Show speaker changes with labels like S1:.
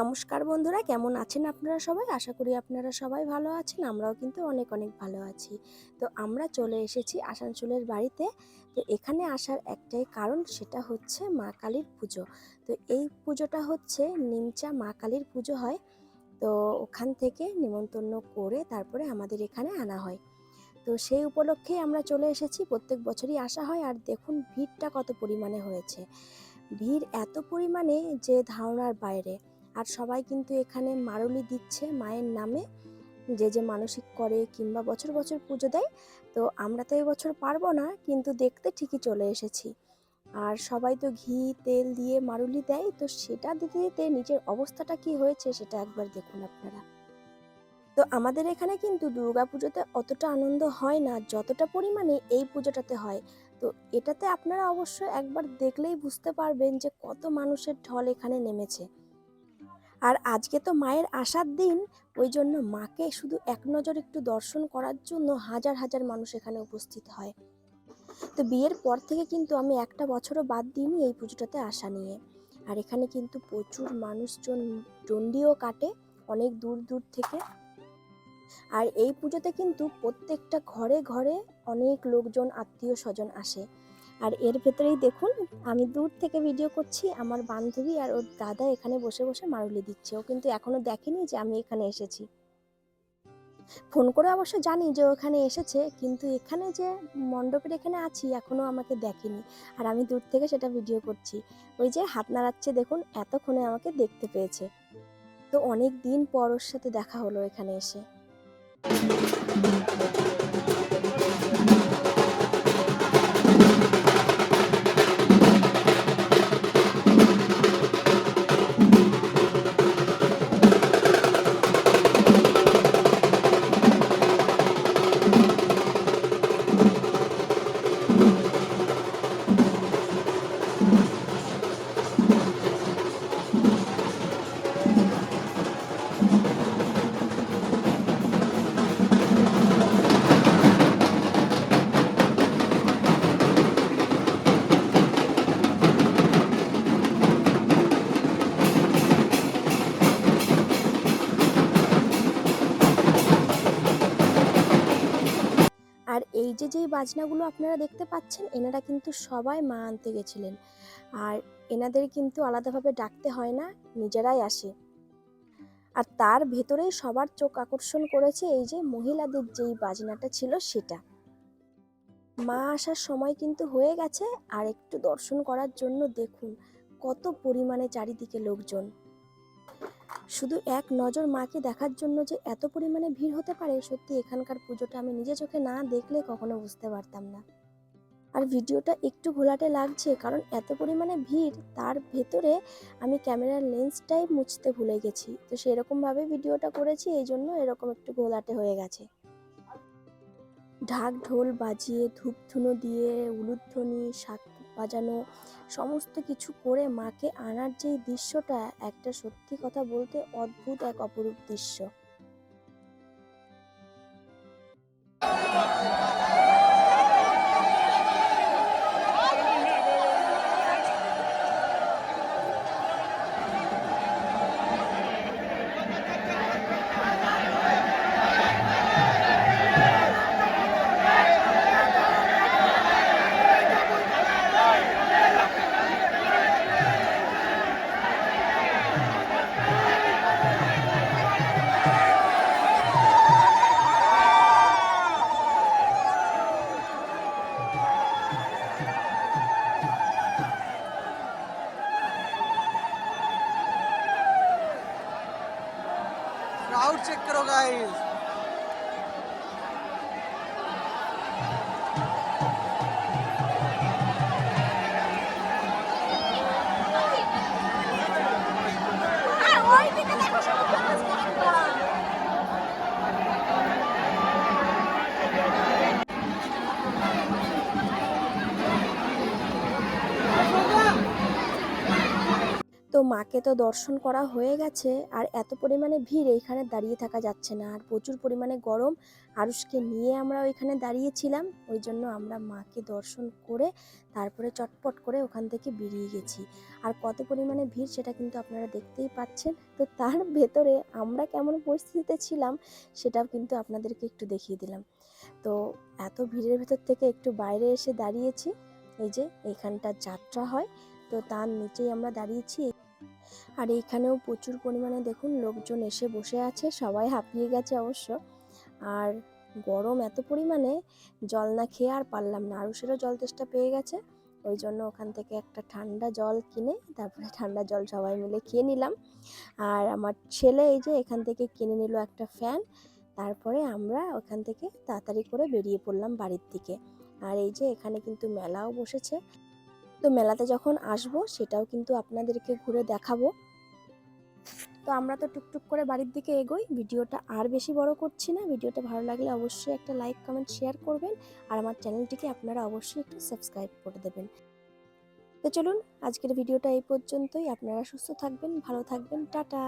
S1: নমস্কার বন্ধুরা, কেমন আছেন আপনারা সবাই? আশা করি আপনারা সবাই ভালো আছেন, আমরাও কিন্তু অনেক অনেক ভালো আছি। তো আমরা চলে এসেছি আসানসোলের বাড়িতে। তো এখানে আসার একটাই কারণ সেটা হচ্ছে মা কালীর পুজো। তো এই পুজোটা হচ্ছে নিমচা মা কালীর পুজো হয়। তো ওখান থেকে নিমন্ত্রণ করে তারপরে আমাদের এখানে আনা হয়। তো সেই উপলক্ষে আমরা চলে এসেছি, প্রত্যেক বছরই আসা হয়। আর দেখুন ভিড়টা কত পরিমাণে হয়েছে। ভিড় এত পরিমাণে যে ধারণার বাইরে। আর সবাই কিন্তু এখানে মারুলি দিচ্ছে মায়ের নামে। যে যে মানসিক করে কিংবা বছর বছর পুজো দেয়, তো আমরা তো এবছর পারব না, কিন্তু দেখতে ঠিকই চলে এসেছি। আর সবাই তো ঘি, তেল দিয়ে মারুলি দেয়, তো সেটা দিতে দিতে নিজের অবস্থাটা কি হয়েছে সেটা একবার দেখুন আপনারা। তো আমাদের এখানে কিন্তু দুর্গা পুজোতে অতটা আনন্দ হয় না, যতটা পরিমাণে এই পুজোটাতে হয়। তো এটাতে আপনারা অবশ্যই একবার দেখলেই বুঝতে পারবেন যে কত মানুষের ঢল এখানে নেমেছে। আর আজকে তো মায়ের আসার দিন, ওই জন্য মাকে শুধু এক নজর একটু দর্শন করার জন্য হাজার হাজার মানুষ এখানে উপস্থিত হয়। তো বিয়ের পর থেকে কিন্তু আমি একটা বছরও বাদ দিইনি এই পুজোটাতে আসা নিয়ে। আর এখানে কিন্তু প্রচুর মানুষজন ডন্ডিও কাটে অনেক দূর দূর থেকে। আর এই পুজোতে কিন্তু প্রত্যেকটা ঘরে ঘরে অনেক লোকজন, আত্মীয় স্বজন আসে। আর এর ভেতরেই দেখুন, আমি দূর থেকে ভিডিও করছি, আমার বান্ধবী আর ওর দাদা এখানে বসে বসে মারুলি দিচ্ছে। ও কিন্তু এখনও দেখেনি যে আমি এখানে এসেছি। ফোন করে অবশ্য জানি যে ও এখানে এসেছে, কিন্তু এখানে যে মণ্ডপের এখানে আছি, এখনও আমাকে দেখেনি। আর আমি দূর থেকে সেটা ভিডিও করছি। ওই যে হাত নাড়াচ্ছে দেখুন, এতক্ষণে আমাকে দেখতে পেয়েছে। তো অনেক দিন পর ওর সাথে দেখা হলো এখানে এসে। আর এই যে যেই বাজনাগুলো আপনারা দেখতে পাচ্ছেন, এনারা কিন্তু সবাই মা আনতে গেছিলেন। আর এনাদের কিন্তু আলাদাভাবে ডাকতে হয় না, নিজেরাই আসে। আর তার ভেতরেই সবার চোখ আকর্ষণ করেছে এই যে, মহিলাদের যেই বাজনাটা ছিল সেটা। মা আসার সময় কিন্তু হয়ে গেছে, আর একটু দর্শন করার জন্য দেখুন, কত পরিমাণে চারিদিকে লোকজন। শুধু এক নজর মাকে দেখার জন্য যে এত পরিমাণে ভিড় হতে পারে, সত্যি এখানকার পুজোটা আমি নিজে চোখে না দেখলে কখনো বুঝতে পারতাম না। আর ভিডিওটা একটু ঘোলাটে লাগছে কারণ এত পরিমাণে ভিড়, তার ভেতরে আমি ক্যামেরার লেন্সটাই মুছতে ভুলে গেছি। তো সেরকমভাবে ভিডিওটা করেছি, এই জন্য এরকম একটু ঘোলাটে হয়ে গেছে। ঢাক ঢোল বাজিয়ে, ধূপধুনো দিয়ে, উলুধ্বনি শাক বাজানো, সমস্ত কিছু করে মাকে আনার যেই দৃশ্যটা, একটা সত্যি কথা বলতে অদ্ভুত এক অপরূপ দৃশ্য। आउट चेक करो गाइस মাকে তো দর্শন করা হয়ে গেছে, আর এত পরিমাণে ভিড় এইখানে দাঁড়িয়ে থাকা যাচ্ছে না। আর প্রচুর পরিমাণে গরম। আরুষকে নিয়ে আমরা ওইখানে দাঁড়িয়েছিলাম, ওই জন্য আমরা মাকে দর্শন করে তারপরে চটপট করে ওখান থেকে বেরিয়ে গেছি। আর কত পরিমাণে ভিড় সেটা কিন্তু আপনারা দেখতেই পাচ্ছেন। তো তার ভেতরে আমরা কেমন পরিস্থিতিতে ছিলাম সেটাও কিন্তু আপনাদেরকে একটু দেখিয়ে দিলাম। তো এত ভিড়ের ভেতর থেকে একটু বাইরে এসে দাঁড়িয়েছি, এই যে এইখানটা যাত্রা হয়। তো তার নিচেই আমরা দাঁড়িয়েছি। আর এইখানেও প্রচুর পরিমাণে দেখুন লোকজন এসে বসে আছে, সবাই হাঁপিয়ে গেছে অবশ্য। আর গরম এত পরিমাণে, জল না খেয়ে আর পারলাম না। আরুষেরও জল তেষ্টা পেয়ে গেছে, ওই জন্য ওখান থেকে একটা ঠান্ডা জল কিনে, তারপরে ঠান্ডা জল সবাই মিলে খেয়ে নিলাম। আর আমার ছেলে এই যে এখান থেকে কিনে নিল একটা ফ্যান, তারপরে আমরা ওখান থেকে তাড়াতাড়ি করে বেরিয়ে পড়লাম বাড়ির দিকে। আর এই যে এখানে কিন্তু মেলাও বসেছে। তো মেলাতে যখন আসব, সেটাও কিন্তু আপনাদেরকে ঘুরে দেখাবো। তো আমরা তো টুকটুক করে বাড়ির দিকে এগোই। ভিডিওটা আর বেশি বড় করছি না। ভিডিওটা ভালো লাগলে অবশ্যই একটা লাইক, কমেন্ট, শেয়ার করবেন। আর আমার চ্যানেলটিকে আপনারা অবশ্যই একটু সাবস্ক্রাইব করে দেবেন। তো চলুন, আজকের ভিডিওটা এই পর্যন্তই। আপনারা সুস্থ থাকবেন, ভালো থাকবেন। টাটা!